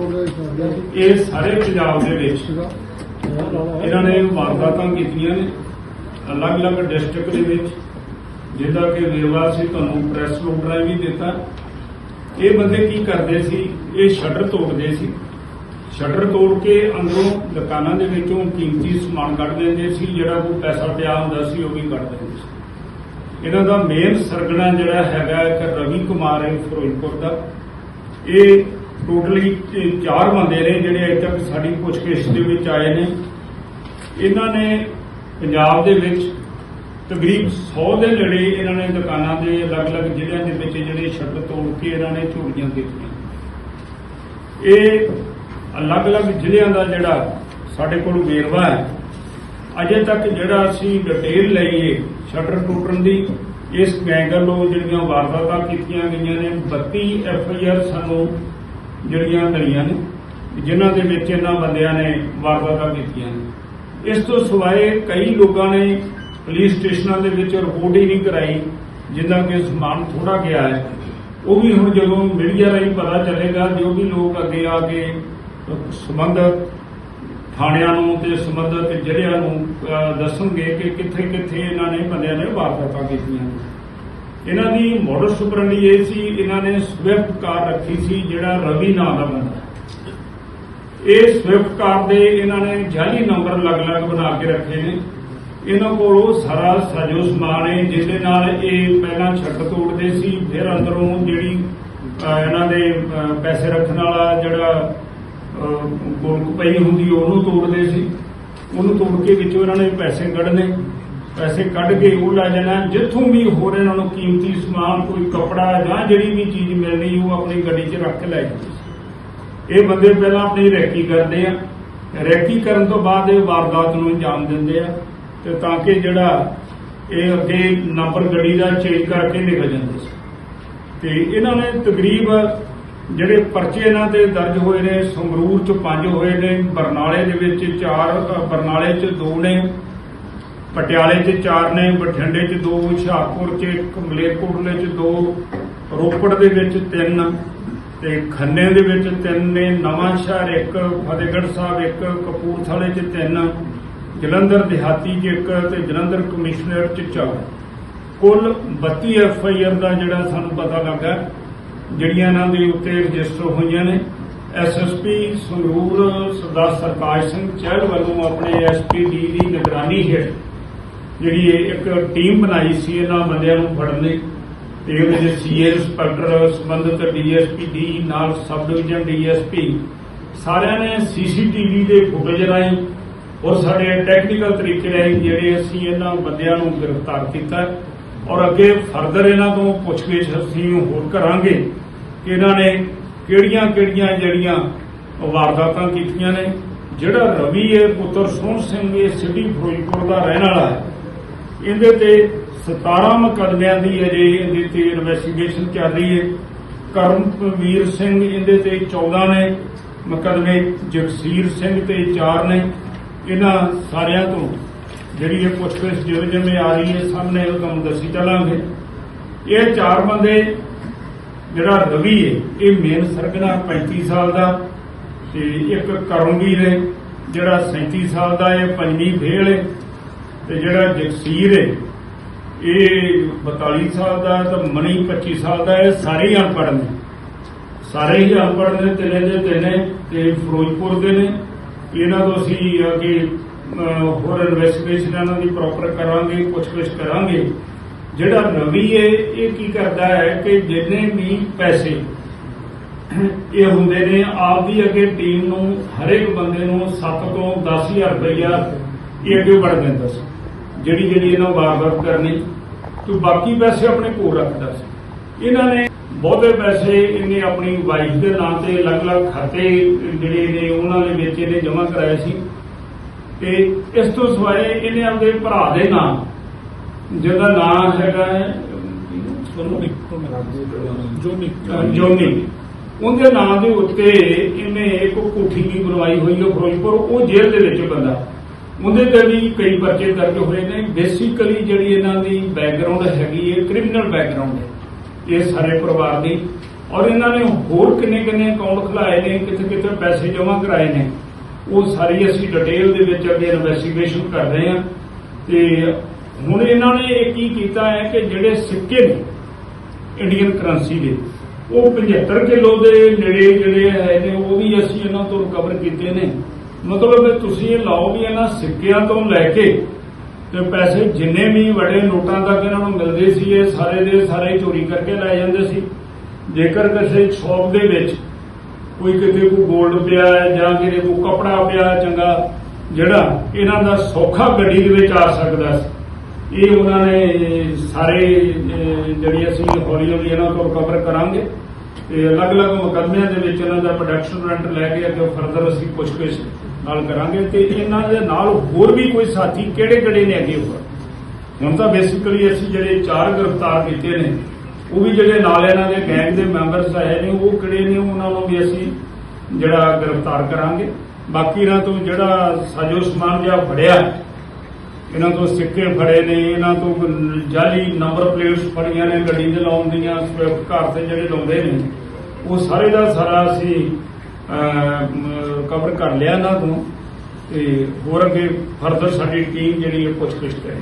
ਇਹ ਸਾਰੇ ਪੰਜਾਬ ਦੇ ਵਿੱਚ ਇਹਨਾਂ ਨੇ ਵਾਰਦਾਤਾਂ ਕੀਤੀਆਂ ਨੇ। ਅਲੱਗ-ਅਲੱਗ ਡਿਸਟ੍ਰਿਕਟ ਦੇ ਵਿੱਚ ਜਿਹਦਾ ਕਿ ਵੇਰਵਾ ਸੀ, ਤੁਹਾਨੂੰ ਪ੍ਰੈਸ ਨੋਟ ਰਾਹੀਂ ਵੀ ਦਿੱਤਾ। ਇਹ ਬੰਦੇ ਕੀ ਕਰਦੇ ਸੀ? ਇਹ ਸ਼ਟਰ ਤੋੜਦੇ ਸੀ। ਸ਼ਟਰ ਤੋੜ ਕੇ ਅੰਦਰੋਂ ਦੁਕਾਨਾਂ ਦੇ ਵਿੱਚੋਂ ਕੀਮਤੀ ਸਮਾਨ ਕੱਢ ਦਿੰਦੇ ਸੀ, ਜਿਹੜਾ ਕੋਈ ਪੈਸਾ ਪਿਆ ਹੁੰਦਾ ਸੀ, ਉਹ ਵੀ ਕੱਢ ਦਿੰਦੇ ਸੀ। ਇਹਨਾਂ ਦਾ ਮੇਨ ਸਰਗਣਾ ਜਿਹੜਾ ਹੈਗਾ ਇੱਕ ਰਵੀ ਕੁਮਾਰ ਹੈ, ਫਿਰੋਜ਼ਪੁਰ ਦਾ। ਇਹ ਟੋਟਲੀ ਚਾਰ ਬੰਦੇ ਨੇ ਜਿਹੜੇ ਅਜੇ ਤੱਕ ਸਾਡੀ ਪੁੱਛਗਿੱਛ ਦੇ ਵਿੱਚ ਆਏ ਨੇ। ਇਹਨਾਂ ਨੇ ਪੰਜਾਬ ਦੇ ਵਿੱਚ ਤਕਰੀਬ 100 ਦੇ ਨੇੜੇ ਇਹਨਾਂ ਨੇ ਦੁਕਾਨਾਂ ਦੇ ਅਲੱਗ-ਅਲੱਗ ਜ਼ਿਲ੍ਹਿਆਂ ਦੇ ਵਿੱਚ ਜਿਹੜੇ ਸ਼ਟਰ ਤੋੜ ਕੇ ਇਹਨਾਂ ਨੇ ਚੋਰੀਆਂ ਕੀਤੀਆਂ ਇਹ ਅਲੱਗ-ਅਲੱਗ ਜ਼ਿਲ੍ਹਿਆਂ ਦਾ ਜਿਹੜਾ ਸਾਡੇ ਕੋਲ ਵੇਰਵਾ ਹੈ, ਅਜੇ ਤੱਕ ਜਿਹੜਾ ਅਸੀਂ ਡਿਟੇਲ ਲਈਏ ਸ਼ਟਰ ਟੁੱਟਣ ਦੀ, ਇਸ ਗੈਂਗਰ ਨੂੰ ਜਿਹੜੀਆਂ ਵਾਰਦਾਤਾਂ ਕੀਤੀਆਂ ਗਈਆਂ ਨੇ 32 ਐਫ ਆਈ ਆਰ ਸਾਨੂੰ ਜਿਹੜੀਆਂ ਮਿਲੀਆਂ ਨੇ, ਜਿਨ੍ਹਾਂ ਦੇ ਵਿੱਚ ਇਹਨਾਂ ਬੰਦਿਆਂ ਨੇ ਵਾਰਦਾਤਾਂ ਕੀਤੀਆਂ ਨੇ। ਇਸ ਤੋਂ ਸਿਵਾਏ ਕਈ ਲੋਕਾਂ ਨੇ ਪੁਲਿਸ ਸਟੇਸ਼ਨਾਂ ਦੇ ਵਿੱਚ ਰਿਪੋਰਟ ਹੀ ਨਹੀਂ ਕਰਾਈ ਜਿੰਦਾ ਕਿ ਸਮਾਨ ਥੋੜਾ ਗਿਆ ਹੈ। ਉਹ ਵੀ ਹੁਣ ਜਦੋਂ ਮੀਡੀਆ ਰਾਹੀਂ ਪਤਾ ਚੱਲੇਗਾ, ਜੋ ਵੀ ਲੋਕ ਅੱਗੇ ਆ ਕੇ ਸੰਬੰਧਤ ਥਾਣਿਆਂ ਨੂੰ ਤੇ ਸੰਬੰਧਤ ਜ਼ਿਲ੍ਹਿਆਂ ਨੂੰ ਦੱਸਣਗੇ ਕਿ ਕਿੱਥੇ ਕਿੱਥੇ ਇਹਨਾਂ ਨੇ, ਬੰਦਿਆਂ ਨੇ ਵਾਰਦਾਤਾਂ ਕੀਤੀਆਂ ਨੇ। ਇਹਨਾਂ ਦੀ ਮੋਡਲ ਸੁਪਰੰਡੀ ਇਹ ਸੀ, ਇਹਨਾਂ ਨੇ ਸਵਿਫਟ ਕਾਰ ਰੱਖੀ ਸੀ, ਜਿਹੜਾ ਰਵੀ ਨਾਮ ਦਾ ਬੰਦਾ ਇਹ ਸਵਿਫਟ ਕਾਰ ਦੇ ਇਹਨਾਂ ਨੇ ਜਾਲੀ ਨੰਬਰ ਅਲੱਗ-ਅਲੱਗ ਬਣਾ ਕੇ ਰੱਖੇ ਨੇ। ਇਹਨਾਂ ਕੋਲ ਉਹ ਸਾਰਾ ਸਾਜੋ ਸਮਾਨ ਹੈ, ਜਿਹਦੇ ਨਾਲ ਇਹ ਪਹਿਲਾਂ ਛੱਡ ਤੋੜਦੇ ਸੀ, ਫਿਰ ਅੰਦਰੋਂ ਜਿਹੜੀ ਇਹਨਾਂ ਦੇ ਪੈਸੇ ਰੱਖਣ ਵਾਲਾ ਜਿਹੜਾ ਗੋਲਕ ਪਈ ਹੁੰਦੀ, ਉਹਨੂੰ ਤੋੜਦੇ ਸੀ। ਉਹਨੂੰ ਤੋੜ ਕੇ ਵਿੱਚੋਂ ਇਹਨਾਂ ਨੇ ਪੈਸੇ ਕੱਢਣੇ। ਪੈਸੇ ਕੱਢ ਕੇ ਉਹ ਲੈ ਜਾਣਾ ਜਿੱਥੋਂ ਵੀ ਹੋਰ ਇਹਨਾਂ ਨੂੰ ਕੀਮਤੀ ਸਮਾਨ, ਕੋਈ ਕਪੜਾ ਜਾਂ ਜਿਹੜੀ ਵੀ ਚੀਜ਼ ਮਿਲਣੀ, ਉਹ ਆਪਣੀ ਗੱਡੀ 'ਚ ਰੱਖ ਕੇ ਲੈ ਜਾਂਦੇ ਸੀ ਇਹ ਬੰਦੇ ਪਹਿਲਾਂ ਆਪਣੀ ਰੈਕੀ ਕਰਦੇ ਆ। ਰੈਕੀ ਕਰਨ ਤੋਂ ਬਾਅਦ ਇਹ ਵਾਰਦਾਤ ਨੂੰ ਅੰਜਾਮ ਦਿੰਦੇ ਆ ਤੇ ਤਾਂ ਕਿ ਜਿਹੜਾ ਇਹ ਅੱਗੇ ਨੰਬਰ ਗੱਡੀ ਦਾ ਚੇਂਜ ਕਰਕੇ ਨਿਕਲ ਜਾਂਦੇ ਸੀ। ਤੇ ਇਹਨਾਂ ਨੇ ਤਕਰੀਬ ਜਿਹੜੇ ਪਰਚੇ ਇਹਨਾਂ ਤੇ ਦਰਜ ਹੋਏ ਨੇ, ਸੰਗਰੂਰ ਚ ਪੰਜ ਹੋਏ ਨੇ, ਬਰਨਾਲੇ ਦੇ ਵਿੱਚ ਚਾਰ ਬਰਨਾਲੇ ਚ ਦੋ ਨੇ ਪਟਿਆਲੇ ਚ ਚਾਰ ਨੇ, ਬਠਿੰਡੇ ਚ ਦੋ, ਹੁਸ਼ਿਆਰਪੁਰ ਚ ਇੱਕ, ਮਲੇਰਕੋਟਲੇ ਚ ਦੋ, ਰੋਪੜ ਦੇ ਵਿੱਚ ਤਿੰਨ ਤੇ ਖੰਨੇ ਦੇ ਵਿੱਚ ਤਿੰਨ ਨੇ, ਨਵਾਂ ਸ਼ਹਿਰ ਇੱਕ, ਫਤਿਹਗੜ੍ਹ ਸਾਹਿਬ ਇੱਕ, ਕਪੂਰਥਲੇ ਚ ਤਿੰਨ, ਜਲੰਧਰ ਦਿਹਾਤੀ ਚ ਇੱਕ ਤੇ ਜਲੰਧਰ ਕਮਿਸ਼ਨਰ ਚ ਚਾਰ। ਕੁੱਲ 32 ਐਫ ਆਈ ਆਰ ਦਾ ਜਿਹੜਾ ਸਾਨੂੰ ਪਤਾ ਲੱਗਾ, ਜਿਹੜੀਆਂ ਇਹਨਾਂ ਦੇ ਉੱਤੇ ਰਜਿਸਟਰ ਹੋਈਆਂ ਨੇ, S S P Sangrur Sardar Sarkash Singh Chahal ਵੱਲੋਂ ਆਪਣੇ ਐਸ ਪੀ ਡੀ ਦੀ ਨਿਗਰਾਨੀ ਹੇਠ ਜਿਹੜੀ ਇਹ ਇੱਕ ਟੀਮ ਬਣਾਈ ਸੀ, ਇਹਨਾਂ ਬੰਦਿਆਂ ਨੂੰ ਫੜਨ ਲਈ। ਤੇ ਉਹਦੇ ਵਿੱਚ ਸੀਏ ਇੰਸਪੈਕਟਰ ਸੰਬੰਧਿਤ ਡੀਐਸਪੀ ਡੀ ਨਾਲ ਸਬ ਡਿਵੀਜ਼ਨ ਡੀਐਸਪੀ ਸਾਰਿਆਂ ਨੇ ਸੀਸੀਟੀਵੀ ਦੇ ਫੁਟੇਜ ਰਾਹੀਂ ਔਰ ਸਾਡੇ ਟੈਕਨੀਕਲ ਤਰੀਕੇ ਰਾਹੀਂ ਜਿਹੜੇ ਅਸੀਂ ਇਹਨਾਂ ਬੰਦਿਆਂ ਨੂੰ ਗ੍ਰਿਫਤਾਰ ਕੀਤਾ ਔਰ ਅੱਗੇ ਫਰਦਰ ਇਹਨਾਂ ਤੋਂ ਪੁੱਛਗਿੱਛ ਅਸੀਂ ਹੋਰ ਕਰਾਂਗੇ ਕਿ ਇਹਨਾਂ ਨੇ ਕਿਹੜੀਆਂ ਕਿਹੜੀਆਂ ਜਿਹੜੀਆਂ ਵਾਰਦਾਤਾਂ ਕੀਤੀਆਂ ਨੇ। ਜਿਹੜਾ ਰਵੀ ਹੈ ਪੁੱਤਰ ਸੋਹਣ ਸਿੰਘ, ਇਹ ਸਿਟੀ ਫਿਰੋਜ਼ਪੁਰ ਦਾ ਰਹਿਣ ਵਾਲਾ ਹੈ। ਇਹਦੇ ਤੇ 17 ਮੁਕੱਦਮਿਆਂ ਦੀ ਅਜੇ ਇਹਦੇ ਤੇ ਇਨਵੈਸਟੀਗੇਸ਼ਨ ਚੱਲ ਰਹੀ ਹੈ। ਕਰਮਵੀਰ ਸਿੰਘ ਇਹਦੇ ਤੇ 14 ਨੇ, ਮੁਕੱਦਮੇ ਜਗਸੀਰ ਸਿੰਘ ਤੇ 4 ਨੇ। ਇਹਨਾਂ ਸਾਰਿਆਂ ਤੋਂ ਜਿਹੜੀ ਇਹ ਪੁੱਛਗਿੱਛ ਜਿਵੇਂ ਜਿਵੇਂ ਆ ਰਹੀ ਹੈ ਸਾਹਮਣੇ ਉਹ ਤੁਹਾਨੂੰ ਦੱਸੀ ਚੱਲਾਂਗੇ। ਇਹ ਚਾਰ ਬੰਦੇ, ਜਿਹੜਾ ਰਵੀ ਹੈ, ਇਹ ਮੇਨ ਸਰਗਨਾ 35 ਸਾਲ ਦਾ ਤੇ ਇੱਕ ਕਰਮਵੀਰ ਹੈ, ਜਿਹੜਾ 37 ਸਾਲ ਦਾ ਹੈ ਪੰਜਵੀਂ ਫੇਲ ਹੈ। ਤੇ ਜਿਹੜਾ ਜਗਸੀਰ ਹੈ, ਇਹ 42 ਸਾਲ ਦਾ ਤੇ ਮਣੀ 25 ਸਾਲ ਦਾ ਇਹ ਸਾਰੇ ਹੀ ਅਨਪੜ੍ਹ ਨੇ। ਸਾਰੇ ਹੀ ਅਨਪੜ੍ਹ ਨੇ, ਤਿੰਨੇ ਦੇ ਤਿੰਨੇ, ਤੇ ਫਿਰੋਜ਼ਪੁਰ ਦੇ ਨੇ। ਇਹਨਾਂ ਤੋਂ ਅਸੀਂ ਅੱਗੇ ਹੋਰ ਇਨਵੈਸਟੀਗੇਸ਼ਨ ਇਹਨਾਂ ਦੀ ਪ੍ਰੋਪਰ ਕਰਾਂਗੇ, ਪੁੱਛਗਿੱਛ ਕਰਾਂਗੇ। ਜਿਹੜਾ ਰਵੀ ਹੈ, ਇਹ ਕੀ ਕਰਦਾ ਹੈ ਕਿ ਜਿੰਨੇ ਵੀ ਪੈਸੇ ਇਹ ਹੁੰਦੇ ਨੇ ਆਪ ਦੀ ਅੱਗੇ ਟੀਮ ਨੂੰ ਹਰੇਕ ਬੰਦੇ ਨੂੰ 7 ਤੋਂ 10000 ਰੁਪਇਆ ਇਹ ਅੱਗੇ ਵੜ ਦਿੰਦਾ ਸੀ। ਜਿਹੜੀ ਜਿਹੜੀ ਇਹਨਾਂ ਵਾਰਦਾਤ ਕਰਨੀ। ਤੇ ਬਾਕੀ ਪੈਸੇ ਆਪਣੇ ਕੋਲ ਰੱਖਦਾ ਸੀ ਇਹਨਾਂ ਨੇ ਬਹੁਤੇ ਪੈਸੇ ਇਹਨੇ ਆਪਣੀ ਵਾਈਫ ਦੇ ਨਾਂ ਤੇ ਅਲੱਗ-ਅਲੱਗ ਖਾਤੇ ਜਿਹੜੇ ਨੇ ਉਹਨਾਂ ਦੇ ਵਿੱਚ ਇਹਨੇ ਜਮ੍ਹਾਂ ਕਰਾਏ ਸੀ। ਤੇ ਇਸ ਤੋਂ ਸਿਵਾਏ ਇਹਨੇ ਆਪਣੇ ਭਰਾ ਦੇ ਨਾਂ, ਜਿਹਦਾ ਨਾਂ ਹੈਗਾ ਹੈ ਜੋਨੀ। ਜੋਨੀ। ਉਹਦੇ ਨਾਂ ਦੇ ਉੱਤੇ ਇਹਨੇ ਇੱਕ ਕੋਠੀ ਵੀ ਬਣਵਾਈ ਹੋਈ ਹੈ ਫਿਰੋਜ਼ਪੁਰ। ਉਹ ਜੇਲ੍ਹ ਦੇ ਵਿੱਚ ਬੰਦਾ। ਉਹਦੇ ਤੇ ਵੀ ਕਈ ਪਰਚੇ ਦਰਜ ਹੋਏ ਨੇ। ਬੇਸਿਕਲੀ ਜਿਹੜੀ ਇਹਨਾਂ ਦੀ ਬੈਕਗ੍ਰਾਉਂਡ ਹੈਗੀ ਹੈ ਕ੍ਰਿਮੀਨਲ ਬੈਕਗ੍ਰਾਉਂਡ ਹੈ। ਇਹ ਸਾਰੇ ਪਰਿਵਾਰ ਦੀ। ਔਰ ਇਹਨਾਂ ਨੇ ਹੋਰ ਕਿੰਨੇ ਕਿੰਨੇ ਅਕਾਊਂਟ ਖੁਲਾਏ ਨੇ ਕਿੱਥੇ ਕਿੱਥੇ ਪੈਸੇ ਜਮ੍ਹਾਂ ਕਰਾਏ ਨੇ, ਉਹ ਸਾਰੀ ਅਸੀਂ ਡਿਟੇਲ ਦੇ ਵਿੱਚ ਅੱਗੇ ਇਨਵੈਸਟੀਗੇਸ਼ਨ ਕਰ ਰਹੇ ਹਾਂ। ਤੇ ਹੁਣ ਇਹਨਾਂ ਨੇ ਇਹ ਕੀ ਕੀਤਾ ਹੈ ਕਿ ਜਿਹੜੇ ਸਿੱਕੇ ਨੇ ਇੰਡੀਅਨ ਕਰੰਸੀ ਦੇ, ਉਹ 75 ਕਿਲੋ ਦੇ ਨੇੜੇ ਜਿਹੜੇ ਹੈ ਨੇ, ਉਹ ਵੀ ਅਸੀਂ ਇਹਨਾਂ ਤੋਂ ਰਿਕਵਰ ਕੀਤੇ ਨੇ। ਮਤਲਬ ਤੁਸੀਂ ਇਹ ਲਾਓ ਵੀ ਇਹਨਾਂ ਸਿੱਕਿਆਂ ਤੋਂ ਲੈ ਕੇ ਤੇ ਪੈਸੇ ਜਿੰਨੇ ਵੀ ਵੱਡੇ ਨੋਟਾਂ ਤੱਕ ਇਹਨਾਂ ਨੂੰ ਮਿਲਦੇ ਸੀ, ਇਹ ਸਾਰੇ ਦੇ ਸਾਰੇ ਚੋਰੀ ਕਰਕੇ ਲੈ ਜਾਂਦੇ ਸੀ। ਜੇਕਰ ਕਿਸੇ ਸ਼ੌਪ ਦੇ ਵਿੱਚ ਕੋਈ ਕਿਤੇ ਕੋ 골ਡ ਪਿਆ ਹੈ ਜਾਂ ਕਿਤੇ ਕੋ ਕਪੜਾ ਪਿਆ ਚੰਗਾ, ਜਿਹੜਾ ਇਹਨਾਂ ਦਾ ਸੌਖਾ ਗੱਡੀ ਦੇ ਵਿੱਚ ਆ ਸਕਦਾ ਸੀ, ਇਹ ਉਹਨਾਂ ਨੇ ਸਾਰੇ ਜਿਹੜੀ ਅਸੀਂ ਹੌਲੀ ਹੌਲੀ ਇਹਨਾਂ ਤੋਂ ਰਿਕਵਰ ਕਰਾਂਗੇ ਤੇ ਅਲੱਗ-ਅਲੱਗ ਮੁਕੱਦਮਿਆਂ ਦੇ ਵਿੱਚ ਇਹਨਾਂ ਦਾ ਪ੍ਰੋਡਕਸ਼ਨ ਰੈਂਟ ਲੈ ਕੇ ਅੱਗੇ ਫਰਦਰ ਅਸੀਂ ਪੁੱਛਗਿੱਛ ਨਾਲ ਕਰਾਂਗੇ ਤੇ ਇਹਨਾਂ ਦੇ ਨਾਲ ਹੋਰ ਵੀ ਕੋਈ ਸਾਥੀ ਕਿਹੜੇ-ਕਿਹੜੇ ਨੇ ਅੱਗੇ ਹੋਰ? ਹੁਣ ਤਾਂ ਬੇਸਿਕਲੀ ਅਸੀਂ ਜਿਹੜੇ ਚਾਰ ਗ੍ਰਿਫਤਾਰ ਕੀਤੇ ਨੇ, ਉਹ ਵੀ ਜਿਹੜੇ ਨਾਲ ਇਹਨਾਂ ਦੇ ਗੈਂਗ ਦੇ ਮੈਂਬਰਸ ਆਏ ਨੇ, ਉਹ ਕਿਹੜੇ ਨੇ ਉਹਨਾਂ ਨੂੰ ਵੀ ਅਸੀਂ ਜਿਹੜਾ ਗ੍ਰਿਫਤਾਰ ਕਰਾਂਗੇ। ਬਾਕੀ ਇਹਨਾਂ ਤੋਂ ਜਿਹੜਾ ਸਾਜੋ ਸਮਾਨ ਜਿਹਾ ਫੜਿਆ, ਇਹਨਾਂ ਤੋਂ ਸਿੱਕੇ ਫੜੇ ਨੇ, ਇਹਨਾਂ ਤੋਂ ਜਾਲੀ ਨੰਬਰ ਪਲੇਟਸ ਫੜੀਆਂ ਨੇ, ਗੱਡੀ ਦੇ ਲਾਉਣ ਦੀਆਂ, ਸਵਿਫਟ ਘਰ ਤੇ ਜਿਹੜੇ ਲਾਉਂਦੇ ਨੇ, ਉਹ ਸਾਰੇ ਦਾ ਸਾਰਾ ਅਸੀਂ ਕਵਰ ਕਰ ਲਿਆ ਇਹਨਾਂ ਤੋਂ ਤੇ ਹੋਰ ਅੱਗੇ ਫਰਦਰ ਸਾਡੀ ਟੀਮ ਜਿਹੜੀ ਹੈ ਪੁੱਛਗਿੱਛ ਕਰੇ।